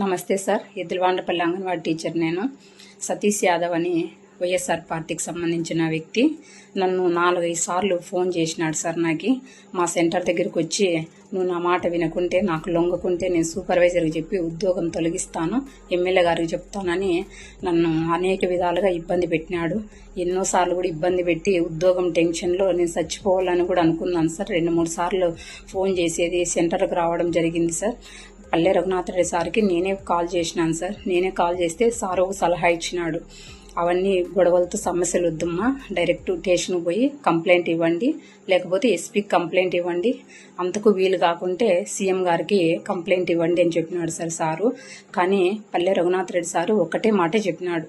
నమస్తే sir. ఎద్దులవాండపల్లి anganwadi teacher నేను. సతీష్ యాదవ్ అని వైఎస్ఆర్ పార్టీకి సంబంధించిన వ్యక్తి. నన్ను నాలుగైదు సార్లు ఫోన్ చేసినాడు సార్ నాకు. మా సెంటర్ దగ్గరికి వచ్చి నువ్వు నా మాట వినకుంటే నాకు లొంగకుంటే నేను సూపర్వైజర్కి చెప్పి ఉద్యోగం తొలగిస్తాను ఎమ్మెల్యే గారికి చెప్తానని నన్ను అనేక విధాలుగా ఇబ్బంది పెట్టినాడు. ఎన్నోసార్లు కూడా ఇబ్బంది పెట్టి ఉద్యోగం టెన్షన్లో నేను చచ్చిపోవాలని కూడా అనుకున్నాను సార్. రెండు మూడు సార్లు ఫోన్ చేసేది సెంటర్కి రావడం జరిగింది సార్. పల్లె రఘునాథ్ సార్కి నేనే కాల్ చేసినాను సార్. నేనే కాల్ చేస్తే సార్ ఒక సలహా ఇచ్చినాడు. అవన్నీ గొడవలతో సమస్యలు వద్దమ్మా డైరెక్ట్ స్టేషన్కి పోయి కంప్లైంట్ ఇవ్వండి. లేకపోతే ఎస్పీకి కంప్లైంట్ ఇవ్వండి. అంతకు వీలు కాకుంటే సీఎం గారికి కంప్లైంట్ ఇవ్వండి అని చెప్పినాడు సార్ సారు. కానీ పల్లె రఘునాథ్ రెడ్డి సారు ఒకటే మాటే చెప్పినాడు.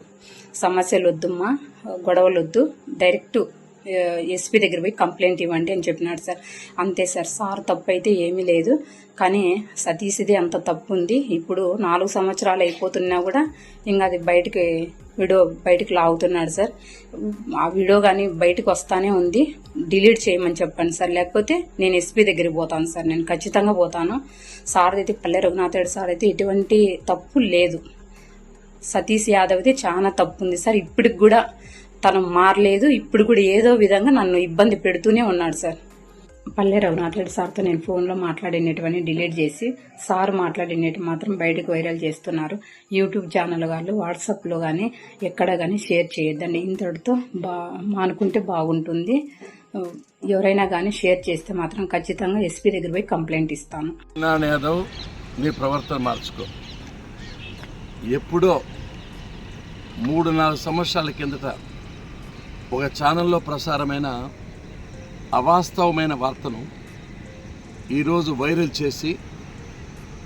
సమస్యలు వద్దమ్మా గొడవలు వద్దు డైరెక్ట్ ఎస్పీ దగ్గర పోయి కంప్లైంట్ ఇవ్వండి అని చెప్పినాడు సార్. అంతే సార్ సార్ తప్పు అయితే ఏమీ లేదు. కానీ సతీష్ది అంత తప్పు ఉంది ఇప్పుడు నాలుగు సంవత్సరాలు అయిపోతున్నా కూడా ఇంకా అది బయటికి వీడియో బయటికి లాగుతున్నాడు సార్. ఆ వీడియో కానీ బయటకు వస్తానే ఉంది. డిలీట్ చేయమని చెప్పండి సార్. లేకపోతే నేను ఎస్పీ దగ్గరికి పోతాను సార్. నేను ఖచ్చితంగా పోతాను. సార్ అయితే పల్లె రఘునాథ్ సార్ అయితే ఎటువంటి తప్పు లేదు. సతీష్ యాదవ్ది చాలా తప్పు ఉంది సార్. ఇప్పటికి కూడా తను మారలేదు. ఇప్పుడు కూడా ఏదో విధంగా నన్ను ఇబ్బంది పెడుతూనే ఉన్నాడు సార్. పల్లె రఘునాథ్ రెడ్డి సార్తో నేను ఫోన్లో మాట్లాడినటువన్నీ డిలీట్ చేసి సార్ మాట్లాడినట్టు మాత్రం బయటకు వైరల్ చేస్తున్నారు. యూట్యూబ్ ఛానల్ వాళ్ళు వాట్సాప్లో కానీ ఎక్కడ కానీ షేర్ చేయొద్దండి. ఇంతటితో బా మానుకుంటే బాగుంటుంది. ఎవరైనా కానీ షేర్ చేస్తే మాత్రం ఖచ్చితంగా ఎస్పీ దగ్గర పోయి కంప్లైంట్ ఇస్తాను. మీ యాదవ్ నీ ప్రవర్తన మార్చుకో. ఎప్పుడో మూడు నాలుగు సంవత్సరాల కిందట ఒక ఛానల్లో ప్రసారమైన అవాస్తవమైన వార్తను ఈరోజు వైరల్ చేసి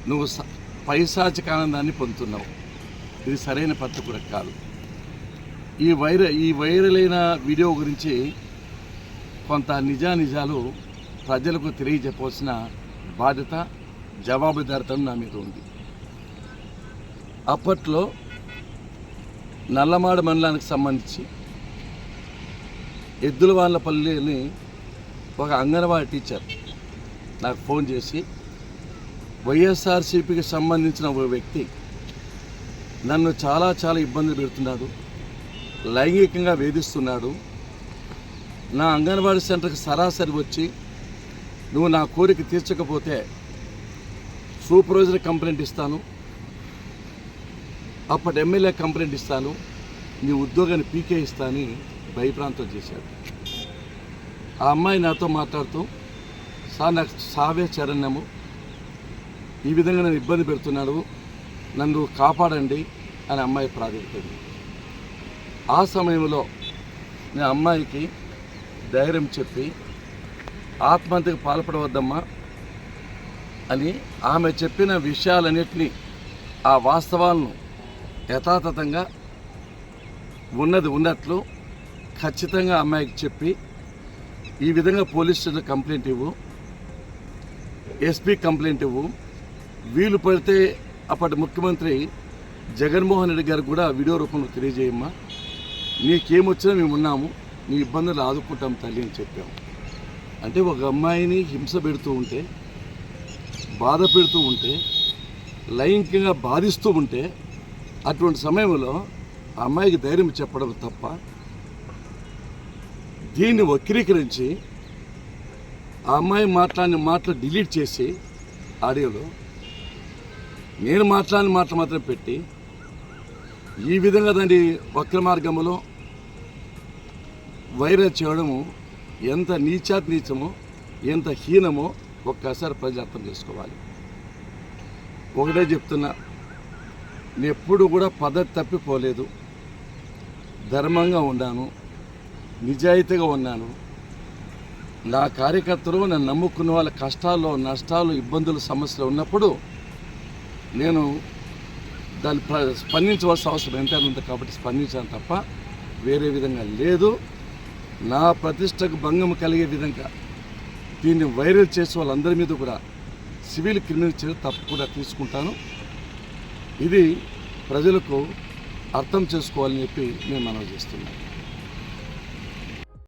నువ్వు స- పైశాచిక ఆనందాన్ని పొందుతున్నావు. ఇది సరైన పద్ధతి కూడా కాదు. ఈ వైర ఈ వైరల్ అయిన వీడియో గురించి కొంత నిజానిజాలు ప్రజలకు తెలియజెప్పవలసిన బాధ్యత జవాబుదారితనం నా మీద ఉంది. అప్పట్లో నల్లమాడ మండలానికి సంబంధించి ఎద్దులవాళ్ళపల్లిని ఒక అంగన్వాడీ టీచర్ నాకు ఫోన్ చేసి వైఎస్ఆర్సీపీకి సంబంధించిన ఒక వ్యక్తి నన్ను చాలా చాలా ఇబ్బంది పెడుతున్నాడు లైంగికంగా వేధిస్తున్నాడు. నా అంగన్వాడీ సెంటర్కి సరాసరి వచ్చి నువ్వు నా కోరిక తీర్చకపోతే సూపర్వైజర్ కంప్లైంట్ ఇస్తాను. అప్పటి ఎమ్మెల్యే కంప్లైంట్ ఇస్తాను. నీ ఉద్యోగాన్ని పీకే ఇస్తాను భయప్రాంతం చేశాడు. ఆ అమ్మాయి నాతో మాట్లాడుతూ సార్ నాకు సావే చరణ్యము ఈ విధంగా నన్ను ఇబ్బంది పెడుతున్నాడు. నన్ను కాపాడండి అని అమ్మాయి ప్రార్థించింది. ఆ సమయంలో నేను అమ్మాయికి ధైర్యం చెప్పి ఆత్మహత్యకు పాల్పడవద్దమ్మా అని ఆమె చెప్పిన విషయాలన్నింటినీ ఆ వాస్తవాలను యథాతథంగా ఉన్నది ఉన్నట్లు ఖచ్చితంగా అమ్మాయికి చెప్పి ఈ విధంగా పోలీస్ స్టేషన్ కంప్లైంట్ ఇవ్వు. ఎస్పీ కంప్లైంట్ ఇవ్వు. వీలు పడితే అప్పటి ముఖ్యమంత్రి జగన్మోహన్ రెడ్డి గారు కూడా వీడియో రూపంలో తెలియజేయమ్మా. నీకేమొచ్చినా మేము ఉన్నాము. నీ ఇబ్బందులు ఆదుకుంటాం తల్లి అని చెప్పాము అంటే ఒక అమ్మాయిని హింస పెడుతూ ఉంటే బాధ పెడుతూ ఉంటే లైంగికంగా బాధిస్తూ ఉంటే అటువంటి సమయంలో ఆ అమ్మాయికి ధైర్యం చెప్పడం తప్ప దీన్ని వక్రీకరించి ఆ అమ్మాయి మాట్లాడిన మాటలు డిలీట్ చేసి ఆడియోలో నేను మాట్లాడిన మాటలు మాత్రం పెట్టి ఈ విధంగా దాన్ని వక్ర మార్గంలో వైరల్ చేయడము ఎంత నీచాత్ నీచమో ఎంత హీనమో ఒక్కసారి ప్రజలు అర్థం చేసుకోవాలి. ఒకటే చెప్తున్నా నేను ఎప్పుడు కూడా పద్ధతి తప్పిపోలేదు. ధర్మంగా ఉన్నాను నిజాయితీగా ఉన్నాను. నా కార్యకర్తలు నన్ను నమ్ముకున్న వాళ్ళ కష్టాల్లో నష్టాలు ఇబ్బందులు సమస్యలు ఉన్నప్పుడు నేను దాన్ని ప్ర- స్పందించవలసిన అవసరం ఎంతైనా ఉంది కాబట్టి స్పందించాను తప్ప వేరే విధంగా లేదు. నా ప్రతిష్టకు భంగం కలిగే విధంగా దీన్ని వైరల్ చేసే వాళ్ళందరి మీద కూడా సివిల్ క్రిమినల్ చర్య తప్పకుండా తీసుకుంటాను. ఇది ప్రజలకు అర్థం చేసుకోవాలని చెప్పి నేను మనవి చేస్తున్నాను.